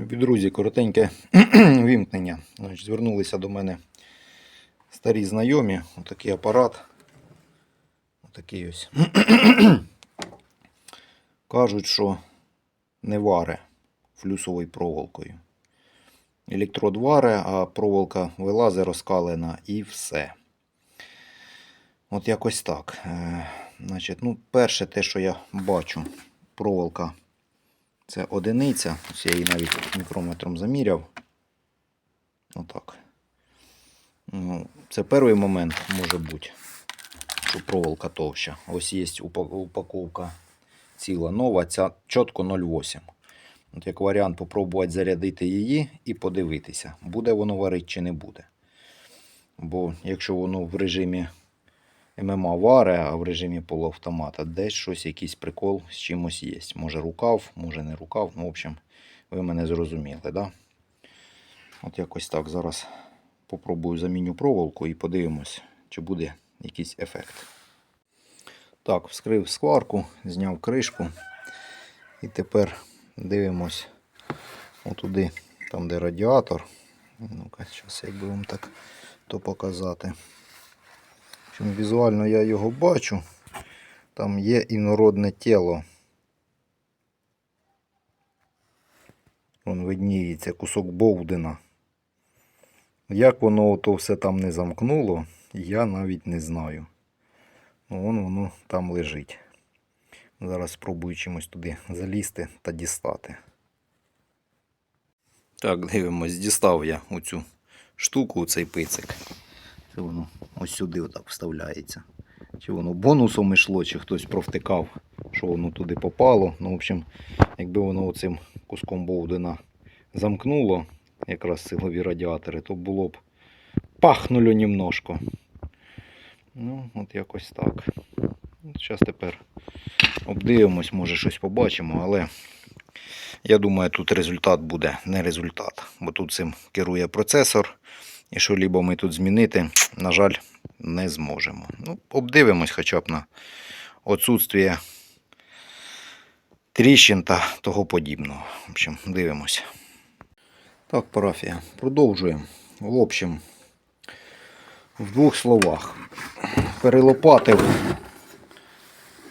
Друзі, коротеньке вімкнення. Звернулися до мене старі знайомі. Отакий апарат. Отакий ось. Кажуть, що не варе флюсовою проволокою. Електрод варе, а проволока вилазить розкалена і все. От якось так. Е, значить, ну, перше те, що я бачу, проволока це одиниця. Ось я її навіть мікрометром заміряв. Отак. Ну, це перший момент може бути, що проволока товща. Ось є упаковка ціла нова, ця чітко 0,8. От як варіант, попробувати зарядити її і подивитися, буде воно варити чи не буде. Бо якщо воно в режимі ММА варе, а в режимі полуавтомата десь щось, якийсь прикол з чимось є. Може рукав, може не рукав. Ну, в общем, ви мене зрозуміли, да? От якось так. Зараз попробую заміню проволоку і подивимось, чи буде якийсь ефект. Так, вскрив скварку, зняв кришку. І тепер дивимось отуди, там де радіатор. Ну-ка, зараз як би вам так то показати. Візуально я його бачу. Там є інородне тіло. Вон видніється кусок Бовдена. Як воно то все там не замкнуло, я навіть не знаю. Ну, вон воно там лежить. Зараз спробую чимось туди залізти та дістати. Так, дивимось, дістав я оцю штуку, цей пицик. Це воно ось сюди отак вставляється. Чи воно бонусом йшло, чи хтось провтикав, що воно туди попало. Ну, в общем, якби воно оцим куском Бовдена замкнуло, якраз силові радіатори, то було б пахнуло немножко. Ну, от якось так. Зараз тепер обдивимось, може щось побачимо, але я думаю, тут результат буде не результат, бо тут цим керує процесор. І що лібо ми тут змінити, на жаль, не зможемо. Ну, обдивимось хоча б на отсутствие тріщин та того подібного. В общем, дивимось. Так, парафія, продовжуємо. В общем, в двох словах. Перелопатив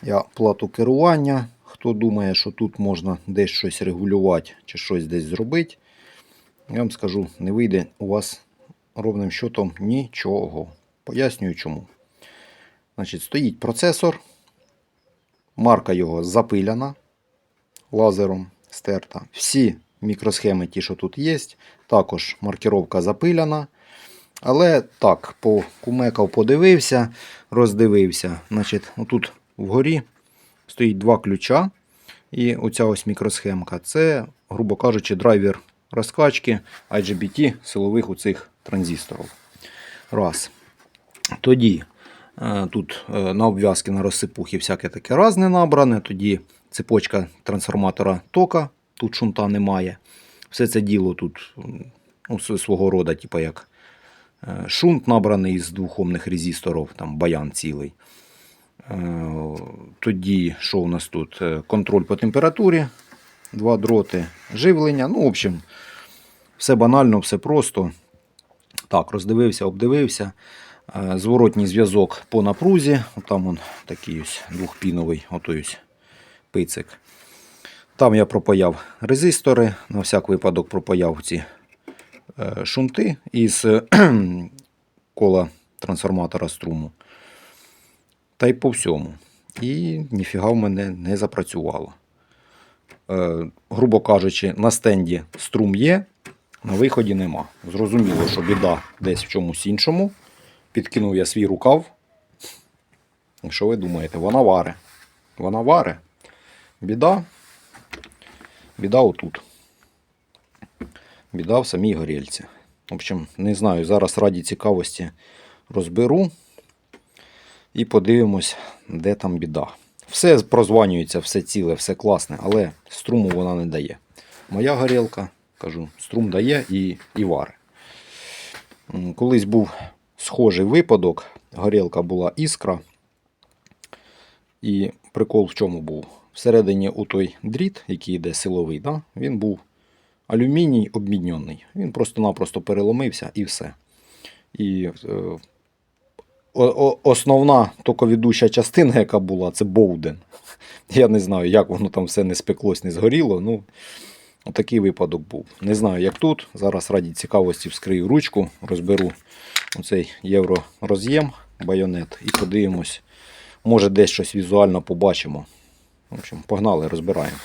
я плату керування. Хто думає, що тут можна десь щось регулювати чи щось десь зробити, я вам скажу, не вийде у вас ровним счетом нічого. Пояснюю чому. Значить, стоїть процесор, марка його запиляна лазером стерта. Всі мікросхеми, ті, що тут є, також маркировка запиляна. Але так, по кумекав, подивився, роздивився. Значить, отут вгорі стоїть два ключа. І оця ось мікросхемка. Це, грубо кажучи, драйвер розкачки IGBT силових у цих транзисторів. Раз. Тоді е, тут е, на обв'язки на розсипухи всяке таке разне набране. Тоді цепочка трансформатора тока, тут шунта немає. Все це діло тут ну, свого роду, типу як е, шунт набраний з двохомних резисторів, там баян цілий. Тоді, що у нас тут? Контроль по температурі, два дроти, живлення. Ну, в общем, все банально, все просто. Так, роздивився, обдивився. Е, Зворотній зв'язок по напрузі. Там он такий ось двохпіновий отой пицик. Там я пропаяв резистори, на всяк випадок пропаяв ці е, шунти із кола трансформатора струму. Та й по всьому. І ніфіга в мене не запрацювало. Е, грубо кажучи, на стенді струм є, на виході нема. Зрозуміло, що біда десь в чомусь іншому. Підкинув я свій рукав. Що ви думаєте? Вона варе. Вона варе. Біда. Біда отут. Біда в самій горілці. В общем, не знаю, зараз раді цікавості розберу і подивимось, де там біда. Все прозванюється, все ціле, все класне, але струму вона не дає. Моя горілка, кажу, струм дає і, і вари. Колись був схожий випадок, горілка була іскра. І прикол в чому був? Всередині у той дріт, який йде силовий, да, він був алюміній обміньоний. Він просто-напросто переломився і все. І е, основна токовідуща частина, яка була, це Боуден. Я не знаю, як воно там все не спеклось, не згоріло. Ну, Отакий випадок був. Не знаю, як тут. Зараз раді цікавості вскрию ручку, розберу оцей євророз'єм, байонет і подивимось. Може десь щось візуально побачимо. В общем, погнали, розбираємо.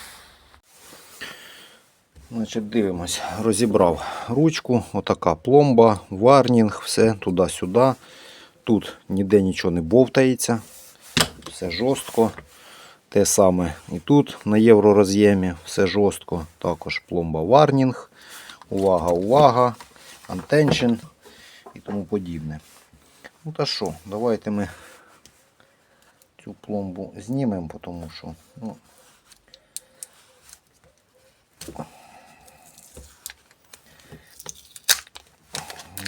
Значить, дивимось, розібрав ручку, отака пломба, варнінг, все туди-сюди. Тут ніде нічого не бовтається, все жорстко. Те саме і тут на євророз'ємі все жорстко. Також пломба варнінг. Увага, увага, антеншн і тому подібне. Ну та що, давайте ми цю пломбу знімемо, тому що ну,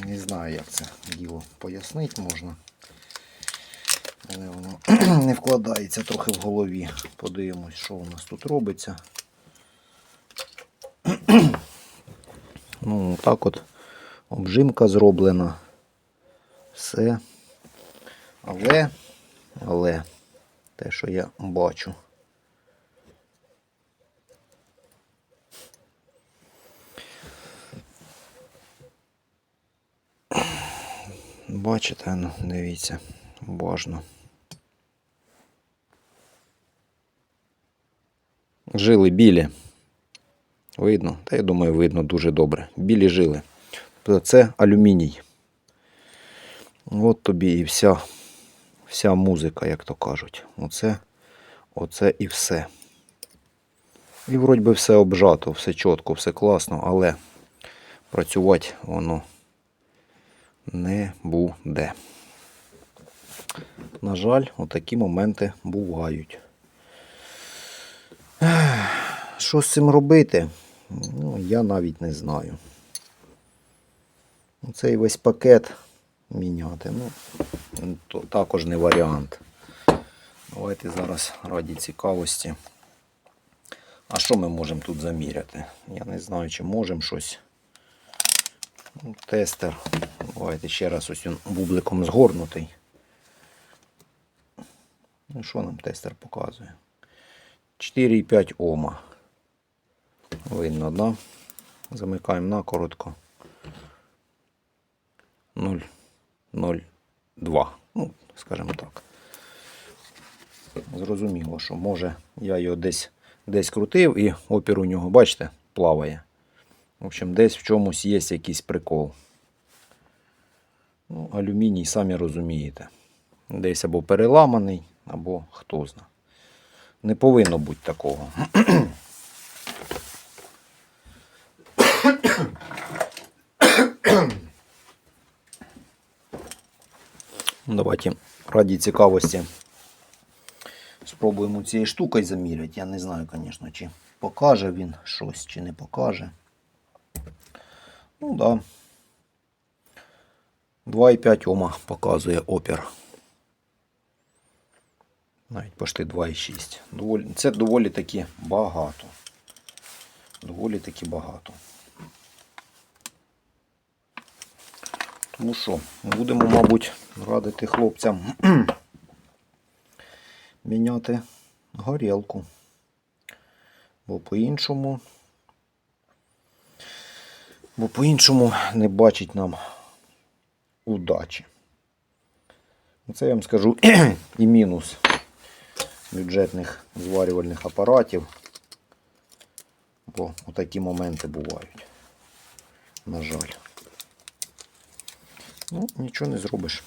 не знаю, як це діло пояснити можна. Але воно не вкладається трохи в голові. Подивимось, що у нас тут робиться. Ну, так от обжимка зроблена. Все. Але, але, те, що я бачу. Бачите, ну, дивіться, уважно. Жили білі. Видно? Та я думаю, видно дуже добре. Білі жили. Це алюміній. От тобі і вся, вся музика, як то кажуть. Оце, оце і все. І вроді би все обжато, все чітко, все класно, але працювати воно не буде. На жаль, отакі моменти бувають. Що з цим робити? Ну, я навіть не знаю. Цей весь пакет міняти. Ну, то також не варіант. Давайте зараз раді цікавості. А що ми можемо тут заміряти? Я не знаю, чи можемо щось. Ну, Тестер. Давайте ще раз ось він бубликом згорнутий. Ну, що нам тестер показує? 4,5 Ома. Видно, да? Замикаємо на коротко. 0,02. Ну, скажімо так. Зрозуміло, що може я його десь, десь крутив і опір у нього, бачите, плаває. В общем, десь в чомусь є якийсь прикол. Ну, алюміній, самі розумієте. Десь або переламаний, або хто зна. Не повинно бути такого. Давайте раді цікавості спробуємо цією штукою заміряти. Я не знаю, звісно, чи покаже він щось, чи не покаже. Ну да. 2,5 Ома показує опір. Навіть почти 2,6. Це доволі таки багато. Доволі таки багато. Тому що, будемо, мабуть, радити хлопцям міняти горілку. Бо по-іншому. Бо по-іншому не бачить нам удачі. Це я вам скажу і мінус бюджетних зварювальних апаратів. Бо такі моменти бувають. На жаль. Ну, нічого не зробиш.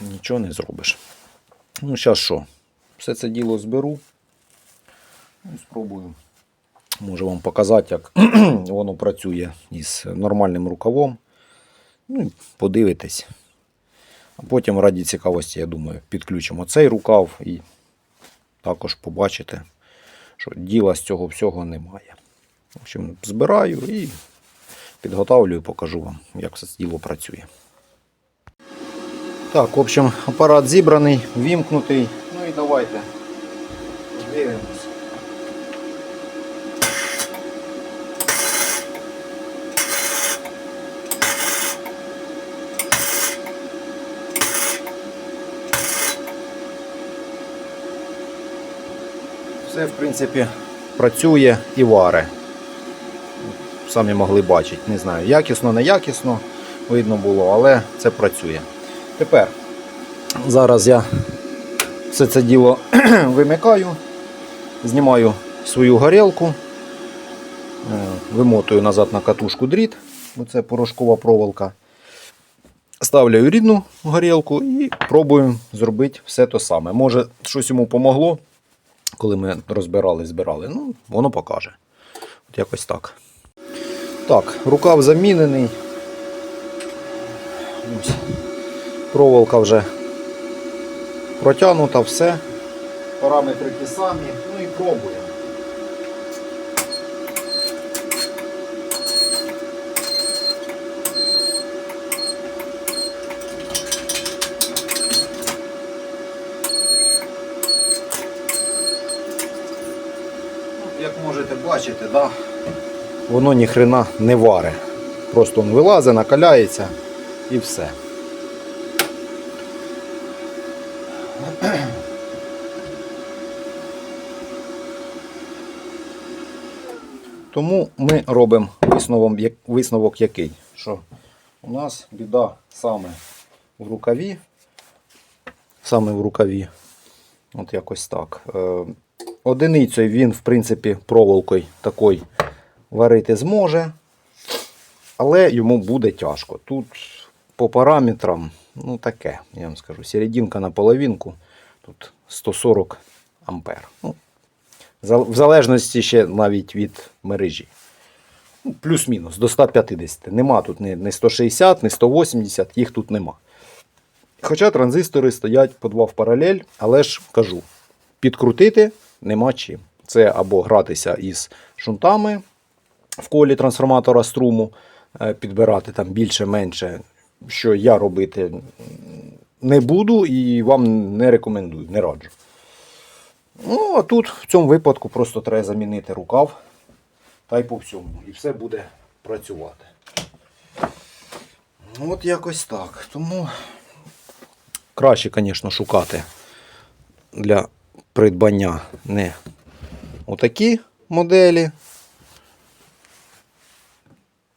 Нічого не зробиш. Ну, зараз що? Все це діло зберу. Ну, спробую. Можу вам показати, як воно працює із нормальним рукавом. Ну, і подивитесь. А потім раді цікавості, я думаю, підключимо цей рукав і також побачите, що діла з цього всього немає. В общем, збираю і підготовлюю, покажу вам, як це діло працює. Так, в общем, апарат зібраний, вімкнутий. Ну і давайте Все, в принципі, працює і варе. Самі могли бачити, не знаю, якісно, не якісно видно було, але це працює. Тепер зараз я все це діло вимикаю, знімаю свою горілку, е, вимотую назад на катушку дріт, бо це порошкова проволока. Ставлю рідну горілку і пробую зробити все те саме. Може, щось йому помогло, коли ми розбирали, збирали. Ну, воно покаже. От якось так. Так, рукав замінений. Ось. Проволока вже протягнута, все. Параметри ті самі. Ну і пробуємо. Можете бачити, да, воно ніхрена не варе. Просто він вилазить, накаляється і все. Тому ми робимо висновок, висновок який? Що у нас біда саме в рукаві. Саме в рукаві. От якось так. Одиницею він, в принципі, проволокою такою варити зможе, але йому буде тяжко. Тут по параметрам, ну таке, я вам скажу, серединка на половинку, тут 140 ампер. Ну, в залежності ще навіть від мережі. Ну, Плюс-мінус до 150. Нема тут ні 160, ні 180, їх тут нема. Хоча транзистори стоять по два в паралель, але ж кажу, підкрутити нема чим. Це або гратися із шунтами в колі трансформатора струму, е, підбирати там більше-менше, що я робити не буду і вам не рекомендую, не раджу. Ну, а тут в цьому випадку просто треба замінити рукав та й по всьому. І все буде працювати. Ну, От якось так. Тому краще, звісно, шукати для придбання не отакі моделі.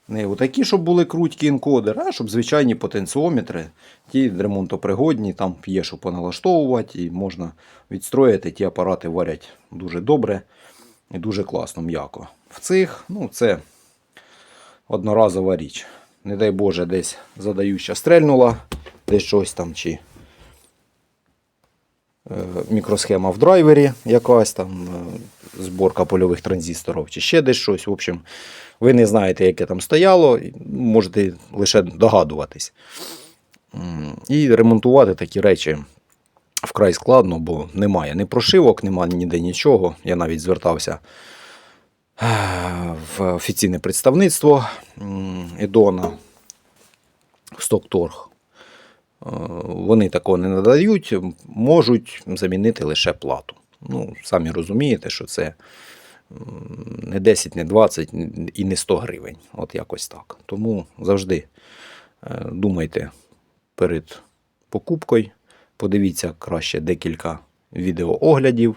Не отакі, щоб були крутькі енкодери, а щоб звичайні потенціометри, ті ремонтопригодні, там є, що поналаштовувати, і можна відстроїти. Ті апарати варять дуже добре і дуже класно, м'яко. В цих, ну, це одноразова річ. Не дай Боже, десь задаюча стрельнула, десь щось там, чи мікросхема в драйвері якась там, е, зборка польових транзисторів, чи ще десь щось. В общем, ви не знаєте, яке там стояло, можете лише догадуватись. І ремонтувати такі речі вкрай складно, бо немає ні прошивок, немає ніде нічого. Я навіть звертався е, в офіційне представництво Едона в Стокторг. Е, Вони такого не надають, можуть замінити лише плату. Ну, самі розумієте, що це не 10, не 20 і не 100 гривень. От якось так. Тому завжди е, думайте перед покупкою. Подивіться краще декілька відеооглядів.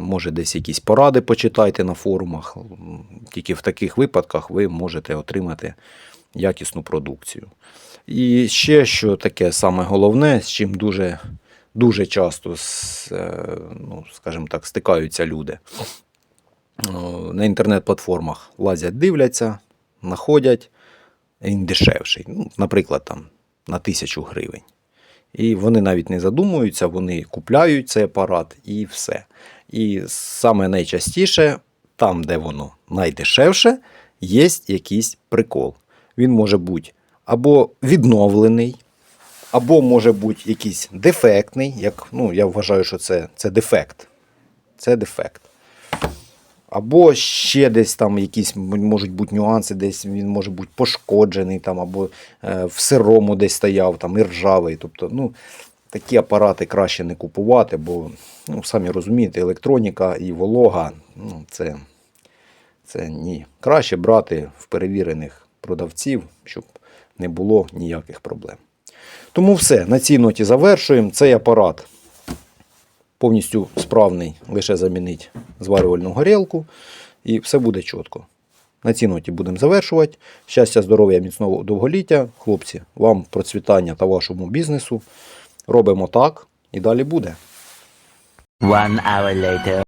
Може, десь якісь поради почитайте на форумах. Тільки в таких випадках ви можете отримати якісну продукцію. І ще що таке саме головне, з чим дуже, дуже часто е, ну, скажімо так, стикаються люди. На інтернет-платформах лазять, дивляться, знаходять, він дешевший. Ну, наприклад, там, на тисячу гривень. І вони навіть не задумуються, вони купляють цей апарат і все. І саме найчастіше, там, де воно найдешевше, є якийсь прикол. Він може бути або відновлений, або може бути якийсь дефектний. Як, ну, я вважаю, що це, це дефект. Це дефект. Або ще десь там якісь можуть бути нюанси, десь він може бути пошкоджений, там, або е, в сирому десь стояв, там, і ржавий. Тобто, ну, такі апарати краще не купувати, бо, ну, самі розумієте, електроніка і волога ну, це, це ні. Краще брати в перевірених продавців, щоб не було ніяких проблем. Тому все, на цій ноті завершуємо. Цей апарат повністю справний, лише замінить зварювальну горілку, і все буде чітко. На цій ноті будемо завершувати. Щастя, здоров'я, міцного довголіття. Хлопці, вам процвітання та вашому бізнесу. Робимо так і далі буде. One hour later.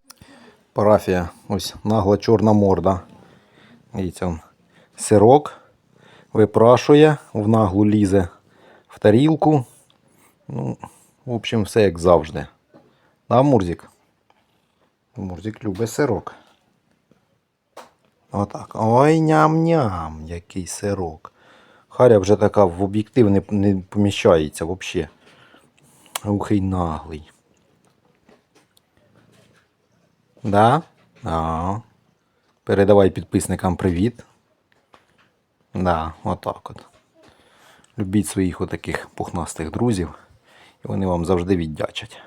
Парафія, ось нагла чорна морда. Дивіться, сирок випрашує, в наглу лізе в тарілку. Ну, в общем, все як завжди. Да, Мурзик? Мурзик любить сирок. Отак. Ой, ням-ням, який сирок. Харя вже така в об'єктив не, не поміщається взагалі. Ух наглий. Да? Да. Передавай підписникам привіт. Да, отак от. Любіть своїх отаких пухнастих друзів, і вони вам завжди віддячать.